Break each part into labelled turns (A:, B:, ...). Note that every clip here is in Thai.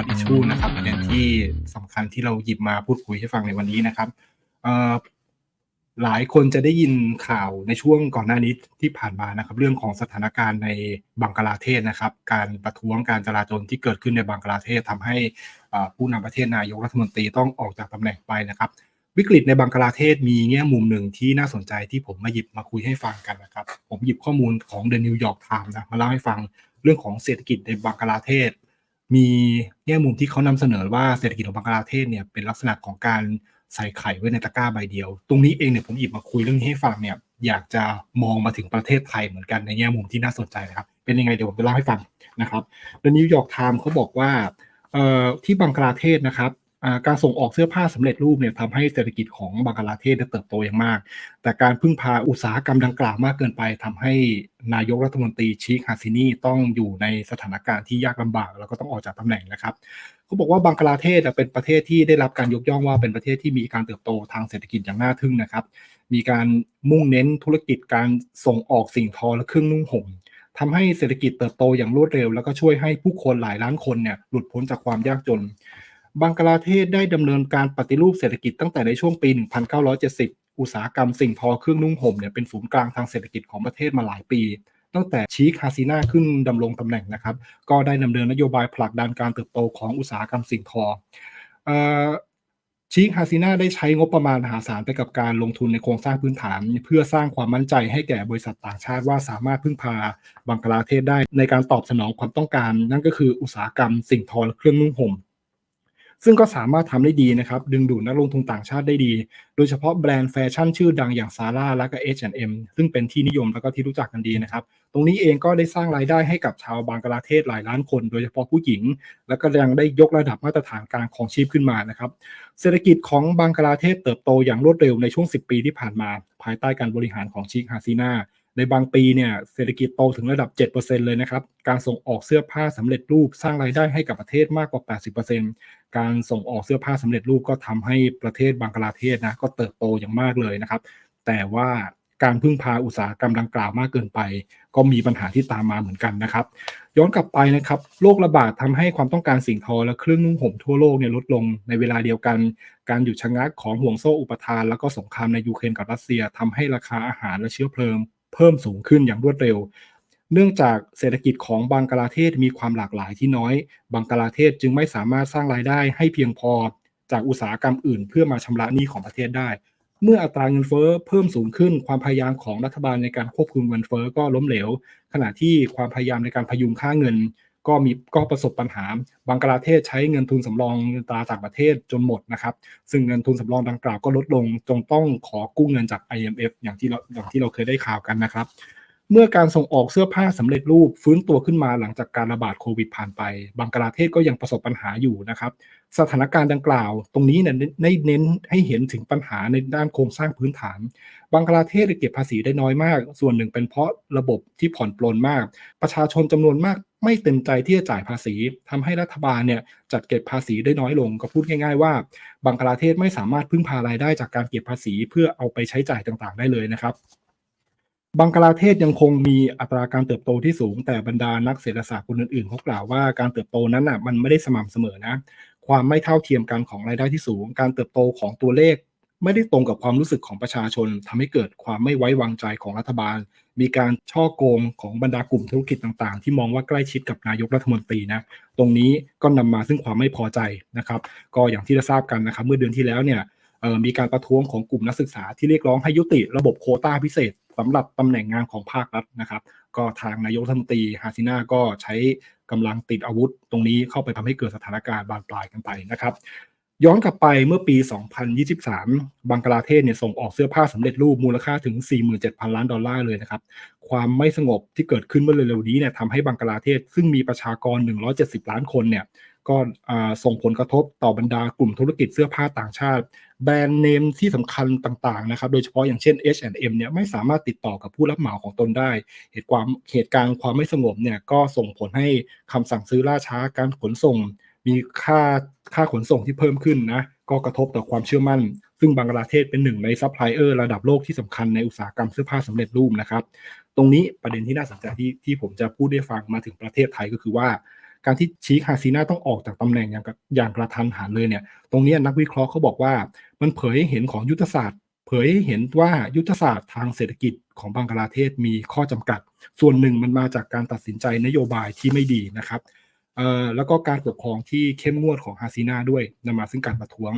A: hot issue นะครับประเด็นที่สำคัญที่เราหยิบมาพูดคุยให้ฟังในวันนี้นะครับหลายคนจะได้ยินข่าวในช่วงก่อนหน้านี้ที่ผ่านมานะครับ เรื่องของสถานการณ์ในบังกลาเทศนะครับ การประท้วงการจลาจลที่เกิดขึ้นในบังกลาเทศทำให้ผู้นำประเทศนายกรัฐมนตรีต้องออกจากตำแหน่งไปนะครับ วิกฤตในบังกลาเทศมีแง่มุมหนึ่งที่น่าสนใจที่ผมมาหยิบมาคุยให้ฟังกันนะครับ ผมหยิบข้อมูลของ The New York Times นะมาเล่าให้ฟังเรื่องของเศรษฐกิจในบังกลาเทศ มีแง่มุมที่เขานำเสนอว่าเศรษฐกิจของบังกลาเทศเนี่ยเป็นลักษณะของการใส่ไข่ไว้ในตะกร้าใบเดียว ตรงนี้เองเนี่ยผมหยิบมาคุยเรื่องนี้ให้ฟังเนี่ยอยากจะมองมาถึงประเทศไทยเหมือนกันในแง่มุมที่น่าสนใจนะครับ เป็นยังไงเดี๋ยวผมจะเล่าให้ฟังนะครับ The New York Times เขาบอกว่าที่บังกลาเทศนะครับ การส่งออกเสื้อผ้าสำเร็จรูปเนี่ยทำให้เศรษฐกิจของบังกลาเทศได้เติบโตอย่างมาก แต่การพึ่งพาอุตสาหกรรมดังกล่าวมากเกินไปทำให้นายกรัฐมนตรีชีคฮาซินีต้องอยู่ในสถานการณ์ที่ยากลำบาก แล้วก็ต้องออกจากตำแหน่งนะครับเขาบอกว่าบังกลาเทศเป็นประเทศที่ได้รับการยกย่องว่าเป็นประเทศที่มีการเติบโตทางเศรษฐกิจอย่างน่าทึ่งนะครับ มีการมุ่งเน้นธุรกิจการส่งออกสิ่งทอและเครื่องนุ่งห่มทำให้เศรษฐกิจเติบโตอย่างรวดเร็ว แล้วก็ช่วยให้ผู้คนหลายล้านคนเนี่ยหลุดพ้นจากความยากจน บังกลาเทศได้ดำเนินการปฏิรูปเศรษฐกิจตั้งแต่ในช่วงปี 1970 อุตสาหกรรมสิ่งทอเครื่องนุ่งห่มเนี่ยเป็นศูนย์กลางทางเศรษฐกิจของประเทศมาหลายปี ตั้งแต่ชีคาซินาขึ้นดำรงตำแหน่งนะครับ ก็ได้ดำเนินนโยบายผลักดันการเติบโตของอุตสาหกรรมสิ่งทอชีคฮาซินาได้ใช้งบประมาณมหาศาลไปกับการลงทุนในโครงสร้างพื้นฐาน เพื่อสร้างความมั่นใจให้แก่บริษัทต่างชาติว่าสามารถพึ่งพาบังกลาเทศได้ในการตอบสนองความต้องการ นั่นก็คืออุตสาหกรรมสิ่งทอและเครื่องนุ่งห่ม ซึ่งก็สามารถทำได้ดีนะครับ ดึงดูดนักลงทุนต่างชาติได้ดี โดยเฉพาะแบรนด์แฟชั่นชื่อดังอย่างซาร่าและก็ H&M ซึ่งเป็นที่นิยมแล้วก็ที่รู้จักกันดีนะครับ ตรงนี้เองก็ได้สร้างรายได้ให้กับชาวบังกลาเทศหลายล้านคน โดยเฉพาะผู้หญิง แล้วก็ยังได้ยกระดับมาตรฐานการของชีพขึ้นมานะครับเศรษฐกิจของบังกลาเทศเติบโตอย่างรวดเร็วในช่วง 10 ปีที่ผ่านมา ภายใต้การบริหารของชิคฮาซีนา ในบางปีเนี่ยเศรษฐกิจโตถึงระดับ 7%เลยนะครับ การส่งออกเสื้อผ้าสำเร็จรูปสร้างรายได้ให้กับประเทศมากกว่า 80%การส่งออกเสื้อผ้าสำเร็จรูปก็ทำให้ประเทศบังกลาเทศนะก็เติบโตอย่างมากเลยนะครับ แต่ว่าการพึ่งพาอุตสาหกรรมดังกล่าวมากเกินไป ก็มีปัญหาที่ตามมาเหมือนกันนะครับ ย้อนกลับไปนะครับโรคระบาดทำให้ความต้องการสิ่งทอและเครื่องนุ่งห่มทั่วโลกเนี่ยลดลงในเวลาเดียวกัน การหยุดชะงักของห่วงโซ่อุปทาน แล้วก็สงครามในยูเครนกับรัสเซียทำให้ราคาอาหารและเชื้อเพลิง เพิ่มสูงขึ้นอย่างรวดเร็ว เนื่องจากเศรษฐกิจของบังกลาเทศมีความหลากหลายที่น้อย บังกลาเทศจึงไม่สามารถสร้างรายได้ให้เพียงพอจากอุตสาหกรรมอื่น เพื่อมาชำระหนี้ของประเทศได้ เมื่ออัตราเงินเฟ้อเพิ่มสูงขึ้น ความพยายามของรัฐบาลในการควบคุมเงินเฟ้อก็ล้มเหลว ขณะที่ความพยายามในการพยุงค่าเงิน ก็มีก็ประสบปัญหาบังกลาเทศใช้เงินทุนสำรองเงินตราต่างประเทศจนหมดนะครับ ซึ่งเงินทุนสำรองดังกล่าวก็ลดลงจงต้องขอกู้เงินจาก IMF อย่างที่เราอย่างที่เราเคยได้ข่าวกันนะครับ เมื่อการส่งออกเสื้อผ้าสำเร็จรูป ฟื้นตัวขึ้นมาหลังจากการระบาดโควิดผ่านไป บังกลาเทศก็ยังประสบปัญหาอยู่นะครับ สถานการณ์ดังกล่าว ตรงนี้เนี่ยได้เน้นให้เห็นถึงปัญหาในด้านโครงสร้างพื้นฐาน บังกลาเทศเก็บภาษีได้น้อยมาก ส่วนหนึ่งเป็นเพราะระบบที่ผ่อนปลนมาก ประชาชนจำนวนมากไม่เต็มใจที่จะจ่ายภาษีทำให้รัฐบาลเนี่ยจัดเก็บภาษีได้น้อยลง ก็พูดง่าย ๆ ว่าบังกลาเทศไม่สามารถพึ่งพารายได้จากการเก็บภาษี เพื่อเอาไปใช้จ่ายต่างๆ ได้เลยนะครับ บังกลาเทศยังคงมีอัตราการเติบโตที่สูง แต่บรรดานักเศรษฐศาสตร์คนอื่นๆเขากล่าวว่าการเติบโตนั้นอะมันไม่ได้สม่ำเสมอนะ ความไม่เท่าเทียมกันของรายได้ที่สูง การเติบโตของตัวเลข ไม่ได้ตรงกับความรู้สึกของประชาชนทำให้เกิดความไม่ไว้วางใจของรัฐบาล มีการช่อโกงของบรรดากลุ่มธุรกิจต่างๆ ที่มองว่าใกล้ชิดกับนายกรัฐมนตรีนะตรงนี้ก็นำมาซึ่งความไม่พอใจนะครับ ก็อย่างที่เราทราบกันนะครับเมื่อเดือนที่แล้วเนี่ย มีการประท้วงของกลุ่มนักศึกษาที่เรียกร้องให้ยุติระบบโคต้าพิเศษสำหรับตำแหน่งงานของภาครัฐนะครับ ก็ทางนายกรัฐมนตรีฮาซิน่าก็ใช้กำลังติดอาวุธ ตรงนี้เข้าไปทำให้เกิดสถานการณ์บานปลายกันไปนะครับย้อนกลับไปเมื่อปี 2023 บังกลาเทศเนี่ยส่งออกเสื้อผ้าสำเร็จรูปมูลค่าถึง 47,000 ล้านดอลลาร์เลยนะครับ ความไม่สงบที่เกิดขึ้นเมื่อเร็วๆนี้เนี่ยทำให้บังกลาเทศซึ่งมีประชากร 170 ล้านคนเนี่ย ก็ส่งผลกระทบต่อบรรดากลุ่มธุรกิจเสื้อผ้าต่างชาติ แบรนด์เนมที่สำคัญต่างๆนะครับโดยเฉพาะอย่างเช่น H&M เนี่ยไม่สามารถติดต่อกับผู้รับเหมาของตนได้ เหตุความเหตุการณ์ความไม่สงบเนี่ยก็ส่งผลให้คำสั่งซื้อล่าช้าการขนส่ง มีค่าค่าขนส่งที่เพิ่มขึ้นนะก็กระทบต่อความเชื่อมั่น ซึ่งบังกลาเทศเป็นหนึ่งในซัพพลายเออร์ระดับโลกที่สำคัญในอุตสาหกรรมเสื้อผ้าสำเร็จรูปนะครับ ตรงนี้ประเด็นที่น่าสนใจที่ที่ผมจะพูดได้ฟังมาถึงประเทศไทยก็คือว่า การที่ชีคฮาซีนาต้องออกจากตำแหน่งอย่างกระอย่างกระทันหันเลยเนี่ยตรงนี้นักวิเคราะห์เขาบอกว่ามันเผยให้เห็นของยุทธศาสตร์ เผยให้เห็นว่ายุทธศาสตร์ทางเศรษฐกิจของบังกลาเทศมีข้อจำกัด ส่วนหนึ่งมันมาจากการตัดสินใจนโยบายที่ไม่ดีนะครับแล้วก็การปกครองที่เข้มงวดของฮาซีนาด้วยนำมาซึ่งการประท้วง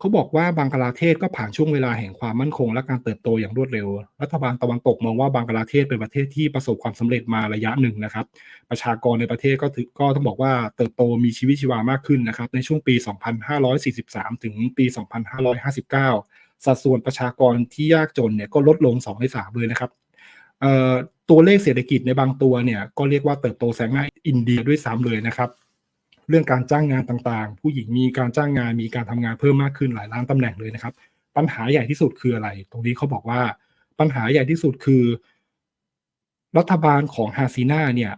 A: เขาบอกว่าบังกลาเทศก็ผ่านช่วงเวลาแห่งความมั่นคง และการเติบโตอย่างรวดเร็ว รัฐบาลตะวันตกมองว่าบังกลาเทศเป็นประเทศที่ประสบความสำเร็จมาระยะหนึ่งนะครับ ประชากรในประเทศก็ถือก็ต้องบอกว่าเติบโตมีชีวิตชีวามากขึ้นนะครับในช่วงปี 2543 ถึงปี 2559 สัดส่วนประชากรที่ยากจนเนี่ยก็ลดลง2ใน3เลยนะครับตัวเลขเศรษฐกิจในบางตัวเนี่ยก็เรียกว่าเติบโตแซงหน้าอินเดียด้วยซ้ำเลยนะครับ เรื่องการจ้างงานต่างๆ ผู้หญิงมีการจ้างงานมีการทำงานเพิ่มมากขึ้นหลายล้านตำแหน่งเลยนะครับ ปัญหาใหญ่ที่สุดคืออะไร ตรงนี้เขาบอกว่าปัญหาใหญ่ที่สุดคือ รัฐบาลของฮาซีนาเนี่ย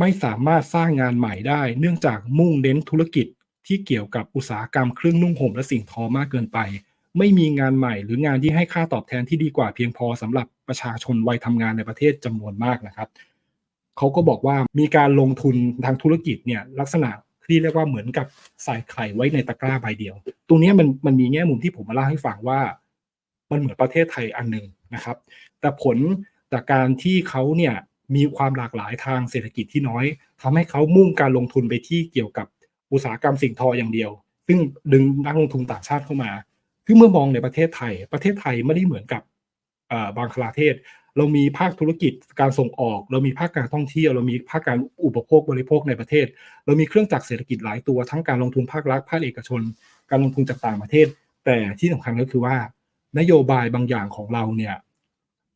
A: ไม่สามารถสร้างงานใหม่ได้ เนื่องจากมุ่งเน้นธุรกิจที่เกี่ยวกับอุตสาหกรรมเครื่องนุ่งห่มและสิ่งทอมากเกินไป ไม่มีงานใหม่หรืองานที่ให้ค่าตอบแทนที่ดีกว่าเพียงพอสำหรับประชาชนวัยทำงานในประเทศจำนวนมากนะครับเขาก็บอกว่ามีการลงทุนทางธุรกิจเนี่ยลักษณะ ที่เรียกว่าเหมือนกับใส่ไข่ไว้ในตะกร้าใบเดียว ตรงนี้มันมันมีแง่มุมที่ผมมาเล่าให้ฟังว่า มันเหมือนประเทศไทยอันหนึ่งนะครับ แต่ผลจากการที่เขาเนี่ยมีความหลากหลายทางเศรษฐกิจที่น้อยทำให้เขามุ่งการลงทุนไปที่เกี่ยวกับอุตสาหกรรมสิ่งทออย่างเดียว ซึ่งดึงนักลงทุนต่างชาติเข้ามาคือเมื่อมองในประเทศไทย ประเทศไทยไม่ได้เหมือนกับอ่อบางคลาเทศ เรามีภาคธุรกิจการส่งออก เรามีภาคการท่องเที่ยว เรามีภาคการอุปโภคบริโภคในประเทศ เรามีเครื่องจักรเศรษฐกิจหลายตัวทั้งการลงทุนภาครัฐภาคเอกชน การลงทุนจากต่างประเทศ แต่ที่สำคัญก็คือว่า นโยบายบางอย่างของเราเนี่ย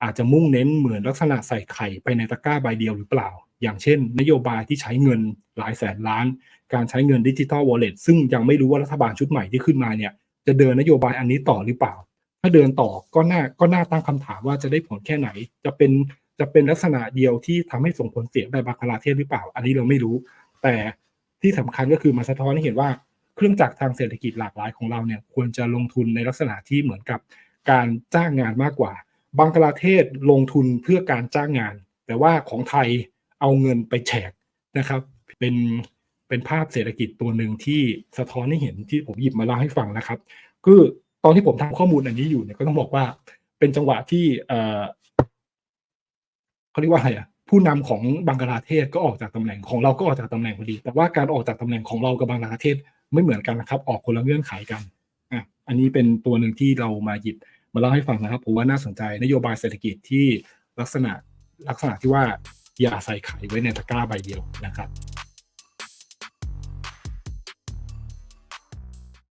A: อาจจะมุ่งเน้นเหมือนลักษณะใส่ไข่ไปในตะกร้าใบเดียวหรือเปล่า อย่างเช่น นโยบายที่ใช้เงินหลายแสนล้าน การใช้เงินดิจิทัลวอลเล็ตซึ่งยังไม่รู้ว่ารัฐบาลชุดใหม่ที่ขึ้นมาเนี่ยจะเดินนโยบายอันนี้ต่อหรือเปล่า ถ้าเดินต่อก็น่าก็น่าตั้งคำถามว่าจะได้ผลแค่ไหน จะเป็นจะเป็นลักษณะเดียวที่ทำให้ส่งผลเสียในบังคลาเทศหรือเปล่า อันนี้เราไม่รู้ แต่ที่สำคัญก็คือมาสะท้อนให้เห็นว่าเครื่องจักรทางเศรษฐกิจหลากหลายของเราเนี่ยควรจะลงทุนในลักษณะที่เหมือนกับการจ้างงานมากกว่า บังกลาเทศลงทุนเพื่อการจ้างงาน แต่ว่าของไทยเอาเงินไปแฉกนะครับ เป็นเป็นภาพเศรษฐกิจตัวหนึ่งที่สะท้อนให้เห็นที่ผมหยิบมาเล่าให้ฟังนะครับ คือ ตอนที่ผมทำข้อมูลอันนี้อยู่เนี่ยก็ต้องบอกว่าเป็นจังหวะที่เอ่อเขาเรียกว่าอะไรอะผู้นำของบังกลาเทศก็ออกจากตำแหน่งของเราก็ออกจากตำแหน่งพอดี แต่ว่าการออกจากตำแหน่งของเรากับบังกลาเทศไม่เหมือนกันนะครับ ออกคนละเงื่อนไขกันอะอันนี้เป็นตัวหนึ่งที่เรามาหยิบมาเล่าให้ฟังนะครับผมว่าน่าสนใจนโยบายเศรษฐกิจที่ลักษณะลักษณะที่ว่าอย่าใส่ไข่ไว้ในตะกร้าใบเดียวนะครับ